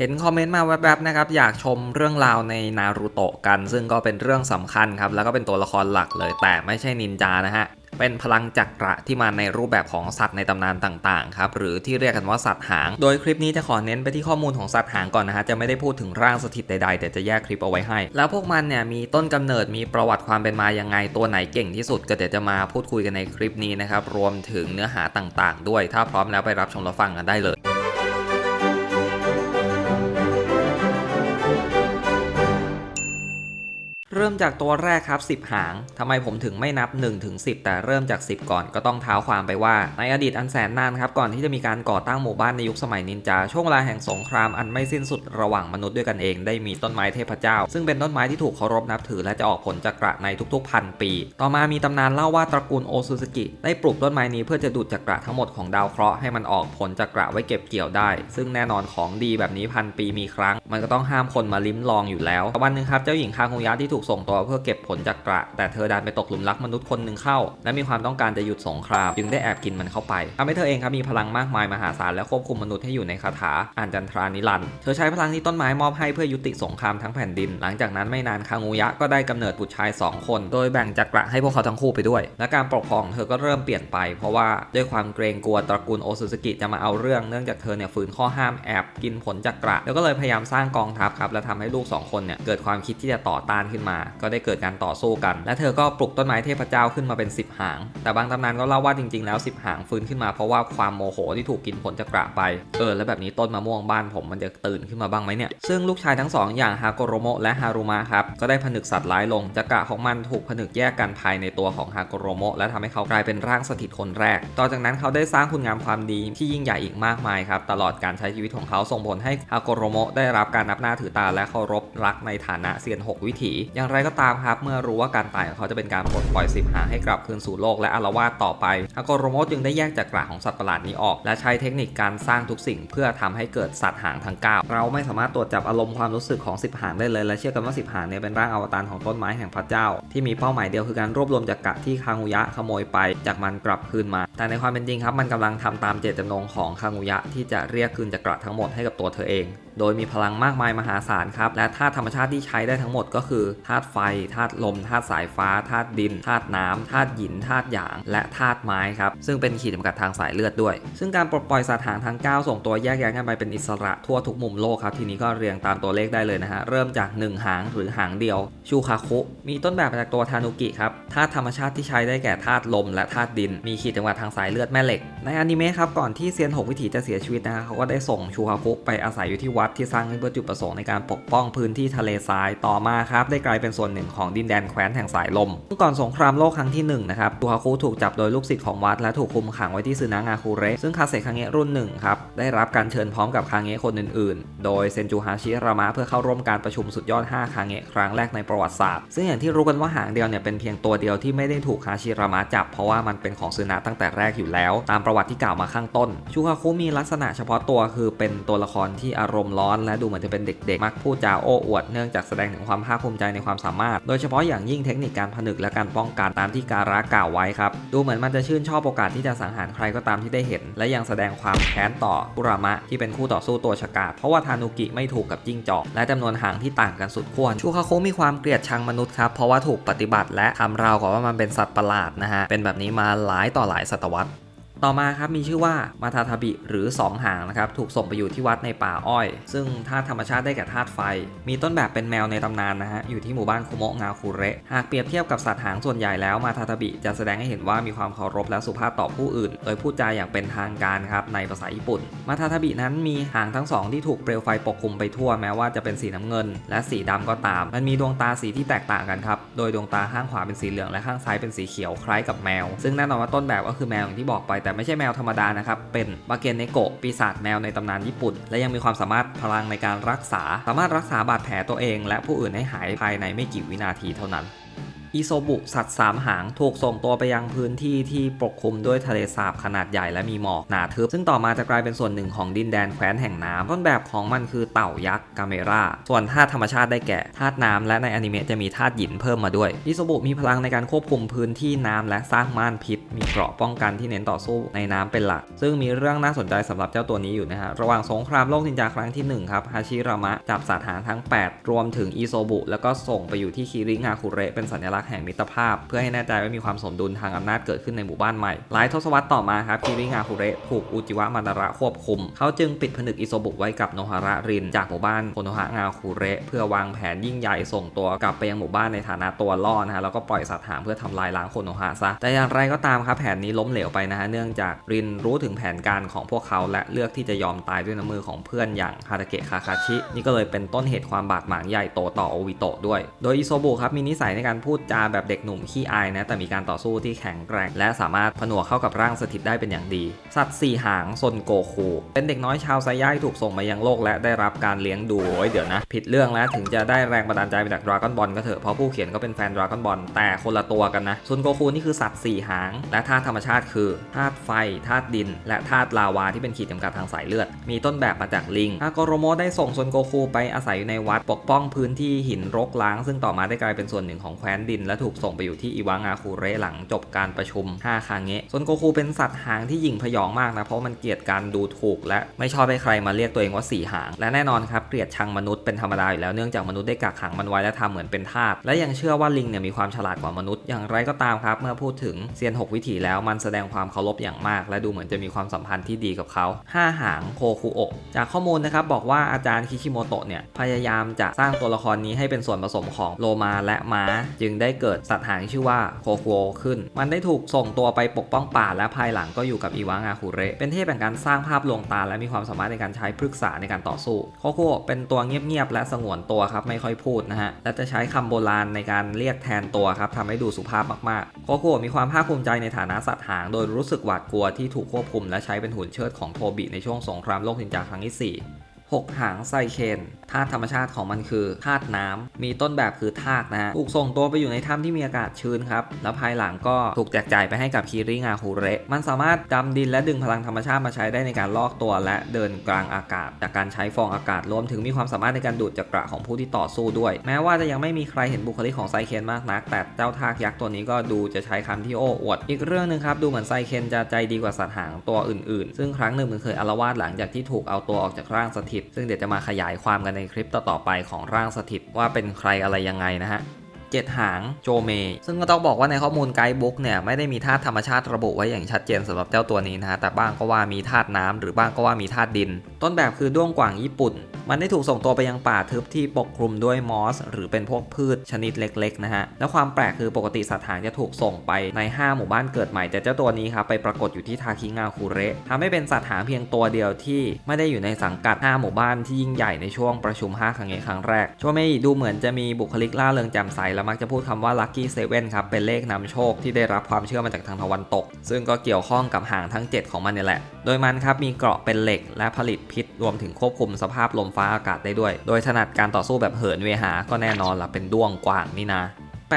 เห็นคอมเมนต์มาแวบๆนะครับอยากชมเรื่องราวในนารูโตะกัน ซึ่งก็เป็นเรื่องสำคัญครับแล้วก็เป็นตัวละครหลักเลย แต่ไม่ใช่นินจานะฮะเป็นพลังจักระที่มาในรูปแบบของสัตว์ในตำนานต่างๆครับหรือที่เรียกกันว่าสัตว์หาง โดยคลิปนี้จะขอเน้นไปที่ข้อมูลของสัตว์หางก่อนนะฮะจะไม่ได้พูดถึงร่างสถิตใดๆ แต่จะแยกคลิปเอาไว้ให้ แล้วพวกมันเนี่ยมีต้นกำเนิดมีประวัติความเป็นมายังไงตัวไหนเก่งที่สุด ก็เดี๋ยวจะมาพูดคุยกันในคลิปนี้นะครับรวมถึงเนื้อหาต่างๆ ด้วย ถ้าพร้อมแล้วไปรับชมรับฟังกันได้เลย เริ่มจากตัวแรกครับ 10 หาง ทำไมผมถึงไม่นับ1ถึง10 แต่เริ่มจาก 10 ก่อนก็ต้องเท้าความไปว่า ในอดีตอันแสนนานครับก่อนที่จะมีการก่อตั้งหมู่บ้านในยุคสมัยนินจา ช่วงเวลาแห่งสงครามอันไม่สิ้นสุดระหว่างมนุษย์ด้วยกันเองได้มีต้นไม้เทพเจ้า ซึ่งเป็นต้นไม้ที่ถูกเคารพนับถือและจะออกผลจักระในทุกๆพันปี ต่อมามีตำนานเล่าว่าตระกูลโอซูซกิได้ปลูกต้นไม้นี้เพื่อจะดูดจักระทั้งหมดของดาวเคราะห์ให้มันออกผลจักระไว้เก็บเกี่ยวได้ ซึ่งแน่นอนของดีแบบนี้พันปีมีครั้ง มันก็ต้องห้ามคนมาลิ้มลองอยู่แล้ววันหนึ่งครับเจ้าหญิงคาคุยะที่ถูกส่งตัวเพื่อเก็บผลจักระ แต่เธอดันไปตกหลุมรักมนุษย์คนหนึ่งเข้า และมีความต้องการจะหยุดสงคราม จึงได้แอบกินมันเข้าไปทำให้เธอเองครับมีพลังมากมายมหาศาลและควบคุมมนุษย์ให้อยู่ในคาถาอ่านจันทรานิรันดร์เธอใช้พลังที่ต้นไม้มอบให้เพื่อยุติสงครามทั้งแผ่นดิน หลังจากนั้นไม่นานคางูยะก็ได้กำเนิดบุตรชาย 2 คน โดยแบ่งจักระให้พวกเขาทั้งคู่ไปด้วย และการปกครองเธอก็เริ่มเปลี่ยนไป เพราะว่าด้วยความเกรงกลัวตระกูลโอซุสกิจะมาเอาเรื่องเนื่องจากเธอเนี่ยฝืนข้อห้ามแอบกินผลจักระแล้วก็เลยพยายามสร้างกองทัพครับและทำให้ลูกสองคนเนี่ยเกิดความคิดที่จะต่อต้านขึ้นมาก็ได้เกิดการต่อสู้กัน และเธอก็ปลุกต้นไม้เทพเจ้าขึ้นมาเป็น 10 หาง แต่บางตำนานก็เล่าว่าจริงๆแล้ว 10 หางฟื้นขึ้นมาเพราะว่าความโมโหที่ถูกกินผลจักระไป เออ แล้วแบบนี้ต้นมะม่วงบ้านผมมันจะตื่นขึ้นมาบ้างไหมเนี่ย ซึ่งลูกชายทั้งสองอย่างฮาโกโรโมะและฮารุมะครับ ก็ได้ผนึกสัตว์ร้ายลงจักระของมันถูกผนึกแยกกันภายในตัวของฮาโกโรโมะและทำให้เขากลายเป็นร่างสถิตคนแรก ต่อจากนั้นเขาได้สร้างคุณงามความดีที่ยิ่งใหญ่อีกมากมายครับ ตลอดการใช้ชีวิตของเขาส่งผลให้ฮาโกโรโมะได้รับการนับหน้าถือตาและเคารพรักในฐานะเซียนหกวิถีอย่างไรก็ตามครับ เมื่อรู้ว่าการตายของเขาจะเป็นการปลดปล่อยสิบหางให้กลับคืนสู่โลกและอารวาสต่อไปฮากโรโมจึงได้แยกจักกระของสัตว์ประหลาดนี้ออก และใช้เทคนิคการสร้างทุกสิ่งเพื่อทำให้เกิดสัตว์หางทั้ง9เราไม่สามารถตรวจจับอารมณ์ความรู้สึกของ10หางได้เลยและเชื่อกันว่า10หางเนี่ยเป็นร่างอวตารของต้นไม้แห่งพระเจ้า ที่มีเป้าหมายเดียวคือการรวบรวมจักระที่คางูยะขโมยไปจากมันกลับคืนมา แต่ในความเป็นจริงครับมันกำลังทำตามเจตจำนงของคางูยะที่จะเรียกคืนจักระทั้งหมดให้กับตัวเธอเอง โดยมีพลังมากมายมหาศาลครับและธาตุธรรมชาติที่ใช้ได้ทั้งหมดก็คือธาตุไฟธาตุลมธาตุสายฟ้าธาตุดินธาตุน้ำธาตุหินธาตุหยาง และธาตุไม้ครับซึ่งเป็นขีดจำกัดทางสายเลือดด้วย ซึ่งการปลดปล่อยสัตว์หางทั้ง 9 ส่งตัวแยกแยะกันไปเป็นอิสระทั่วทุกมุมโลกครับทีนี้ก็เรียงตามตัวเลขได้เลยนะฮะเริ่มจาก 1 หางหรือหางเดียวชูคาคุมีต้นแบบมาจากตัวทานุกิครับธาตุธรรมชาติที่ใช้ได้แก่ธาตุลม และธาตุดิน มีขีดจำกัดทางสายเลือดแม่เหล็ก ในอนิเมะครับก่อนที่เซียนหกวิถีจะเสียชีวิตนะฮะเขาก็ได้ส่งชูคาคุไปอาศัยอยู่ที่วัดที่สร้างขึ้นเพื่อจุดประสงค์ในการปกป้องพื้นที่ทะเลทรายต่อมาครับได้กลายเป็นส่วนหนึ่งของดินแดนแคว้นแห่งสายลมก่อนสงครามโลกครั้งที่หนึ่งนะครับชูคาคุถูกจับโดยลูกศิษย์ของวัดและถูกคุมขังไว้ที่ซึนางาคุเระซึ่งคาเซคังเงะรุ่นหนึ่งครับได้รับการเชิญพร้อมกับคางเงะคนอื่นๆ โดยเซนจูฮาชิรามะเพื่อเข้าร่วมการประชุมสุดยอด 5 คางเงะครั้งแรกในประวัติศาสตร์ ซึ่งอย่างที่รู้กันว่าหางเดียวเนี่ยเป็นเพียงตัวเดียวที่ไม่ได้ถูกฮาชิรามะจับ เพราะว่ามันเป็นของซึนะตั้งแต่แรกอยู่แล้ว ตามประวัติที่กล่าวมาข้างต้น ชูคาคุมีลักษณะเฉพาะตัวคือเป็นตัวละครที่อารมณ์ร้อน และดูเหมือนจะเป็นเด็กๆ มักพูดจาโอ้อวดเนื่องจากแสดงถึงความภาคภูมิใจในความสามารถ โดยเฉพาะอย่างยิ่งเทคนิคการผนึกและการป้องกันตามที่การะกล่าวไว้ครับ ดูเหมือนมันจะชื่นชอบโอกาสที่จะสังหารใครก็ตามที่ได้เห็น และยังแสดงความแค้นต่อคุรามะที่เป็นคู่ต่อสู้ตัวฉกาจเพราะว่าทานุกิไม่ถูกกับจิ้งจอกและจำนวนหางที่ต่างกันสุดขั้วชูคาโคมีความเกลียดชังมนุษย์ครับเพราะว่าถูกปฏิบัติและทำราวกับว่ามันเป็นสัตว์ประหลาดนะฮะเป็นแบบนี้มาหลายต่อหลายศตวรรษ ต่อมาครับมีชื่อว่ามาทาทาบิหรือ 2 หางนะครับถูกส่งไปอยู่ที่วัดในป่าอ้อย ซึ่งธาตุธรรมชาติได้แก่ธาตุไฟ มีต้นแบบเป็นแมวในตำนานนะฮะอยู่ที่หมู่บ้านคุโมะงาคูเระหากเปรียบเทียบกับสัตว์หางส่วนใหญ่แล้วมาทาทาบิจะแสดงให้เห็นว่ามีความเคารพและสุภาพต่อผู้อื่น โดยพูดจาอย่างเป็นทางการครับในภาษาญี่ปุ่น มาทาทาบินั้นมีหางทั้งสองที่ถูกเปลวไฟปกคลุมไปทั่วแม้ว่าจะเป็นสีน้ำเงิน และสีดำก็ตาม มันมีดวงตาสีที่แตกต่างกันครับโดยดวงตาข้างขวาเป็นสีเหลืองและข้างซ้ายเป็นสีเขียวคล้ายกับแมว ซึ่งแน่นอนว่าต้นแบบก็คือแมวอย่างที่บอกไปแต่ไม่ใช่แมวธรรมดานะครับ เป็นบาเกนเนโกะปีศาจแมวในตำนานญี่ปุ่น และยังมีความสามารถพลังในการรักษา สามารถรักษาบาดแผลตัวเอง และผู้อื่นให้หายภายในไม่กี่วินาทีเท่านั้น อิโซบุสัตว์สามหางถูกส่งตัวไปยังพื้นที่ที่ปกคลุมด้วยทะเลสาบขนาดใหญ่และมีหมอกหนาทึบ ซึ่งต่อมาจะกลายเป็นส่วนหนึ่งของดินแดนแคว้นแห่งน้ำต้นแบบของมันคือเต่ายักษ์กาเมรา ส่วนธาตุธรรมชาติได้แก่ธาตุน้ำและในอนิเมะจะมีธาตุหยินเพิ่มมาด้วย อิโซบุมีพลังในการควบคุมพื้นที่น้ำและสร้างม่านพิษ มีเกราะป้องกันที่เน้นต่อสู้ในน้ำเป็นหลัก ซึ่งมีเรื่องน่าสนใจสำหรับเจ้าตัวนี้อยู่นะฮะระหว่างสงครามโลกนินจาครั้งที่หนึ่งครับฮาชิรามะจับสัตว์หางทั้ง 8 รวมถึงอิโซบุแล้วก็ส่งไปอยู่ที่คิริงาคุเระเป็นสัญลักษณ์แห่งมิตรภาพ เพื่อให้แน่ใจว่ามีความสมดุลทางอำนาจเกิดขึ้นในหมู่บ้านใหม่หลายทศวรรษต่อมาครับคิริงาคุเระถูกอุจิวะมันาระควบคุม เขาจึงปิดผนึกอิโซบุไว้กับโนฮาระริน จากหมู่บ้านโคโนฮะงาคุเระเพื่อวางแผนยิ่งใหญ่ส่งตัวกลับไปยังหมู่บ้านในฐานะตัวล่อนะฮะแล้วก็ปล่อยสัตว์หางเพื่อทำลายล้างโคโนฮะซะแต่อย่างไรก็ตามครับแผนนี้ล้มเหลวไปนะฮะเนื่องจากรินรู้ถึงแผนการของพวกเขาและเลือกที่จะยอมตายด้วยน้ำมือของเพื่อนอย่างฮาตาเกะคาคาชิ นี่ก็เลยเป็นต้นเหตุความบาดหมางใหญ่โตต่อโอวิโตะด้วย โดยอิโซบุครับมีนิสัยในการพูดจาแบบเด็กหนุ่มขี้อายนะแต่มีการต่อสู้ที่แข็งแกร่ง และสามารถผนวกเข้ากับร่างสถิตได้เป็นอย่างดี สัตว์สี่หางซนโกคูเป็นเด็กน้อยชาวไซย่าที่ถูกส่งมายังโลกและได้รับการเลี้ยงดูโอ้ยเดี๋ยวนะ ผิดเรื่องแล้วถึงจะได้แรงบันดาลใจมาจากดราก้อนบอลก็เถอะเพราะผู้เขียนก็เป็นแฟนดราก้อนบอลแต่คนละตัวกันนะซนโกคูนี่คือสัตว์สี่หาง และธาตุธรรมชาติคือธาตุไฟธาตุดิน และธาตุลาวาที่เป็นขีดจำกัดทางสายเลือด มีต้นแบบมาจากลิงฮากโรโมได้ส่งซนโกคูไปอาศัยอยู่ในวัดปกป้องพื้นที่หินรกร้าง ซึ่งต่อมาได้กลายเป็นส่วนหนึ่งของแคว้นดินและถูกส่งไปอยู่ที่อิวางาคูเรหลังจบการประชุม5คางเงะซนโกคูเป็นสัตว์หางที่หยิ่งพยองมากนะ เพราะมันเกลียดการดูถูก และไม่ชอบให้ใครมาเรียกตัวเองว่าสี่หาง และแน่นอนครับเกลียดชังมนุษย์เป็นธรรมดาอยู่แล้วเนื่องจากมนุษย์ได้กักขังมันไว้และทำเหมือนเป็นทาสและยังเชื่อว่าลิงเนี่ยมีความฉลาดกว่ามนุษย์อย่างไรก็ตามครับ เมื่อพูดถึงเซียนหกวิถีแล้วมันแสดงความเคารพอย่างมาก และดูเหมือนจะมีความสัมพันธ์ที่ดีกับเขาห้าหางโคคุโอะจากข้อมูลนะครับบอกว่าอาจารย์คิชิโมโตะเนี่ยพยายามจะสร้างตัวละครนี้ให้เป็นส่วนผสมของโลมาและม้า จึงได้ได้เกิดสัตว์หางที่ชื่อว่าโคคุโอขึ้น มันได้ถูกส่งตัวไปปกป้องป่า และภายหลังก็อยู่กับอีวางาคุเรเป็นเทพแห่งการสร้างภาพลวงตาและมีความสามารถในการใช้พฤกษาในการต่อสู้โคโอะเป็นตัวเงียบๆและสงวนตัวครับไม่ค่อยพูดนะฮะและจะใช้คำโบราณในการเรียกแทนตัวครับทำให้ดูสุภาพมากๆโคโอะมีความภาคภูมิใจในฐานะสัตว์หางโดยรู้สึกหวาดกลัวที่ถูกควบคุมและใช้เป็นหุ่นเชิดของโทบิในช่วงสงครามโลกนินจาครั้งที่สี่ หกหางไซเคนธาตุธรรมชาติของมันคือธาตุน้ำมีต้นแบบคือทากนะฮะถูกส่งตัวไปอยู่ในถ้ำที่มีอากาศชื้นครับ แล้วภายหลังก็ถูกแจกจ่ายไปให้กับคิริงาฮูเระ มันสามารถดำดินและดึงพลังธรรมชาติมาใช้ได้ในการลอกตัวและเดินกลางอากาศ จากการใช้ฟองอากาศรวมถึงมีความสามารถในการดูดจักระของผู้ที่ต่อสู้ด้วย แม้ว่าจะยังไม่มีใครเห็นบุคลิกของไซเคนมากนัก แต่เจ้าทากยักษ์ตัวนี้ก็ดูจะใช้คำที่โอ้อวด อีกเรื่องหนึ่งครับดูเหมือนไซเคนจะใจดีกว่าสัตว์หางตัวอื่นๆ ซึ่งครั้งหนึ่งมันเคยอาละวาดหลังจากที่ถูกเอาตัวออกจากร่างสถิต ซึ่งเดี๋ยวจะมาขยายความกันในคลิปต่อๆไปของร่างสถิตว่าเป็นใครอะไรยังไงนะฮะ เจ็ดหางโจเม ซึ่งก็ต้องบอกว่าในข้อมูลไกด์บุ๊กเนี่ยไม่ได้มีธาตุธรรมชาติระบุไว้อย่างชัดเจนสำหรับเจ้าตัวนี้นะฮะแต่บ้างก็ว่ามีธาตุน้ำหรือบ้างก็ว่ามีธาตุดิน ต้นแบบคือด้วงกว่างญี่ปุ่น มันได้ถูกส่งตัวไปยังป่าทึบที่ปกคลุมด้วยมอส หรือเป็นพวกพืชชนิดเล็กๆนะฮะแล้วความแปลกคือปกติสัตว์หางจะถูกส่งไปใน 5 หมู่บ้านเกิดใหม่แต่เจ้าตัวนี้ครับไปปรากฏอยู่ที่ทาคิงาคูเระทำให้เป็นสัตว์หางเพียงตัวเดียวที่ไม่ได้อยู่ในสังกัด 5 หมู่บ้านที่ยิ่งใหญ่ในช่วงประชุม5ครั้งเงครั้งแรกโจเมอิดูเหมือนจะมีบุคลิกล่าเริงแจ่มใสและมักจะพูดคำว่า Lucky Seven ครับ เป็นเลขนำโชคที่ได้รับความเชื่อมาจากทางตะวันตก ซึ่งก็เกี่ยวข้องกับหางทั้ง 7 ของมันนี่แหละ โดยมันครับมีเกราะเป็นเหล็กและผลิตพิษรวมถึงควบคุมสภาพลมฟ้าอากาศได้ด้วย โดยถนัดการต่อสู้แบบเหินเวหาก็แน่นอนละเป็นด้วงกว่างนี่นะ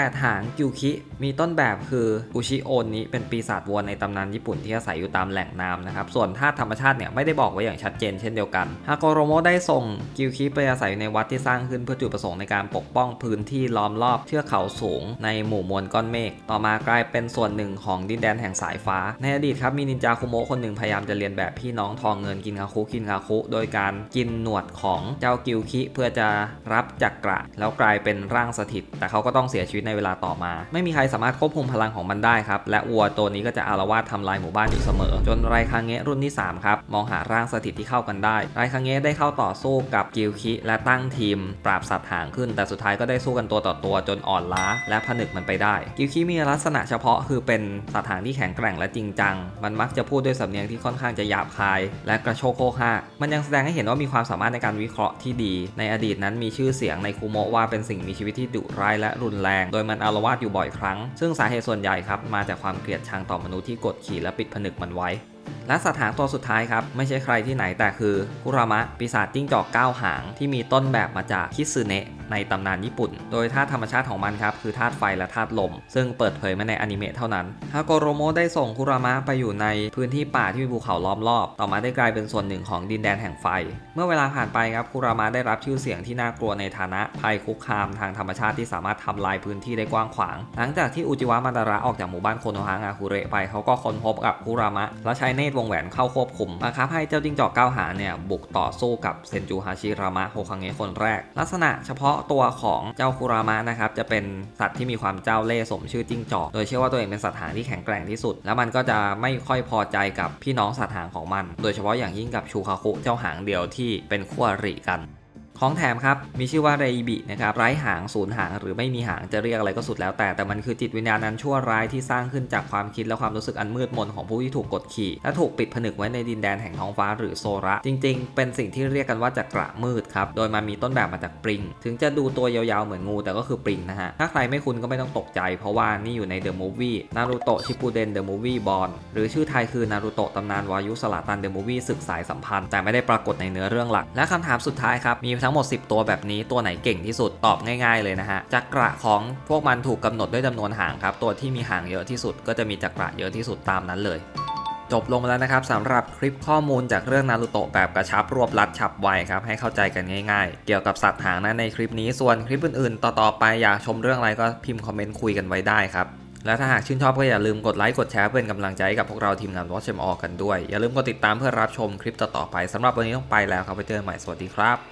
8 หางกิวคิ มีต้นแบบคืออุชิโอนนี้เป็นปีศาจวัวในตำนานญี่ปุ่นที่อาศัยอยู่ตามแหล่งน้ำนะครับ ส่วนธาตุธรรมชาติเนี่ยไม่ได้บอกไว้อย่างชัดเจนเช่นเดียวกัน ฮากโรโมได้ส่งกิวคิไปอาศัยอยู่ในวัดที่สร้างขึ้นเพื่อจุดประสงค์ในการปกป้องพื้นที่ล้อมรอบเทือกเขาสูงในหมู่มวลก้อนเมฆ ต่อมากลายเป็นส่วนหนึ่งของดินแดนแห่งสายฟ้า ในอดีตครับมีนินจาคุโมะคนหนึ่งพยายามจะเรียนแบบพี่น้องทองเงินกินคาคุกินคาคุ โดยการกินหนวดของเจ้ากิวคิเพื่อจะรับจักระแล้วกลายเป็นร่างสถิต แต่เขาก็ต้องเสียชีวิตในเวลาต่อมา ไม่มีใครสามารถควบคุมพลังของมันได้ครับ และวัวตัวนี้ก็จะอารวาสทำลายหมู่บ้านอยู่เสมอ จนไรคางเงะรุ่นที่ 3 ครับ มองหาร่างสถิตที่เข้ากันได้ ไรคางเงะได้เข้าต่อสู้กับกิลคิและตั้งทีม ปราบสัตว์หางขึ้น แต่สุดท้ายก็ได้สู้กันตัวต่อตัวจนอ่อนล้า และผนึกมันไปได้ กิลคิมีลักษณะเฉพาะคือเป็นสัตว์หางที่แข็งแกร่งและจริงจัง มันมักจะพูดด้วยสำเนียงที่ค่อนข้างจะหยาบคาย และกระโชกโคกฮากมันยังแสดงให้เห็นว่ามีความสามารถในการวิเคราะห์ที่ดี ในอดีตนั้นมีชื่อเสียงในคูโมะว่าเป็นสิ่งมีชีวิตที่ดุร้ายและรุนแรงโดยมันอารวาสอยู่บ่อยครั้ง ซึ่งสาเหตุส่วนใหญ่ครับมาจากความเกลียดชังต่อมนุษย์ที่กดขี่และปิดผนึกมันไว้ และสัตว์หางตัวสุดท้ายครับไม่ใช่ใครที่ไหนแต่คือคุรามะปีศาจจิ้งจอกเก้าหางที่มีต้นแบบมาจากคิสึเนะ ในตำนานญี่ปุ่น โดยธาตุธรรมชาติของมันครับคือธาตุไฟและธาตุลม ซึ่งเปิดเผยมาในอนิเมะเท่านั้นฮาโกโรโมะได้ส่งคุรามะไปอยู่ในพื้นที่ป่าที่มีภูเขาล้อมรอบ ต่อมาได้กลายเป็นส่วนหนึ่งของดินแดนแห่งไฟ เมื่อเวลาผ่านไปครับคุรามะได้รับชื่อเสียงที่น่ากลัวในฐานะภัยคุกคามทางธรรมชาติที่สามารถทำลายพื้นที่ได้กว้างขวาง หลังจากที่อุจิวะมันดาระออกจากหมู่บ้านโคโนฮางาคุเระไปเขาก็ค้นพบกับคุรามะ และใช้เนตรวงแหวนเข้าควบคุมบังคับให้เจ้าจิ้งจอกก้าวหาเนี่ยบุกต่อสู้กับเซนจูฮาชิรามะโฮคังเงะคนแรก ลักษณะเฉพาะตัวของเจ้าคุรามะนะครับจะเป็นสัตว์ที่มีความเจ้าเล่ห์สมชื่อจิ้งจอก โดยเชื่อว่าตัวเองเป็นสัตว์หางที่แข็งแกร่งที่สุด แล้วมันก็จะไม่ค่อยพอใจกับพี่น้องสัตว์หางของมัน โดยเฉพาะอย่างยิ่งกับชูคาคุเจ้าหางเดียวที่เป็นคู่อริกัน ของแถมครับ มีชื่อว่าเรบินะครับไร้หางสูญหาง หรือไม่มีหางจะเรียกอะไรก็สุดแล้วแต่ แต่มันคือจิตวิญญาณนั้นชั่วร้ายที่สร้างขึ้นจากความคิดและความรู้สึกอันมืดมนของผู้ที่ถูกกดขี่ และถูกปิดผนึกไว้ในดินแดนแห่งท้องฟ้าหรือโซระ จริง ๆ เป็นสิ่งที่เรียกกันว่าจักระมืดครับ โดยมันมีต้นแบบมาจากปริง ถึงจะดูตัวยาวๆ เหมือนงูแต่ก็คือปริงนะฮะ ถ้าใครไม่คุ้นก็ไม่ต้องตกใจ เพราะว่านี่อยู่ในเดอะมูฟวี่นารูโตะชิปูเดนเดอะมูฟวี่บอลหรือชื่อไทยคือนารูโตะตำนานวายุสลาตันเดอะมูฟวี่ศึกสายสัมพันธ์แต่ไม่ได้ปรากฏในเนื้อเรื่องหลักและคำถามสุดท้ายครับมีทั้งหมด 10 ตัวแบบนี้ตัวไหนเก่งที่สุดตอบง่าย ๆเลยนะฮะจักระของพวกมันถูกกำหนดด้วยจำนวนหางครับตัวที่มีหางเยอะที่สุด ก็จะมีจักระเยอะที่สุดตามนั้นเลยจบลงแล้วนะครับสำหรับคลิปข้อมูลจากเรื่องนารูโตะแบบกระชับรวบรัดฉับไวครับให้เข้าใจกันง่ายๆ เกี่ยวกับสัตว์หางนะในคลิปนี้ส่วนคลิปอื่นๆ ต่อๆไปอยากชมเรื่องอะไรก็พิมพ์คอมเมนต์คุยกันไว้ได้ครับ และถ้าหากชื่นชอบก็อย่าลืมกดไลค์กดแชร์เป็นกำลังใจให้กับพวกเราทีมงาน Watch Them All กันด้วย อย่าลืมกดติดตามเพื่อรับชมคลิปต่อๆไปสำหรับวันนี้ต้องไปแล้วครับไปเจอกันใหม่สวัสดีครับ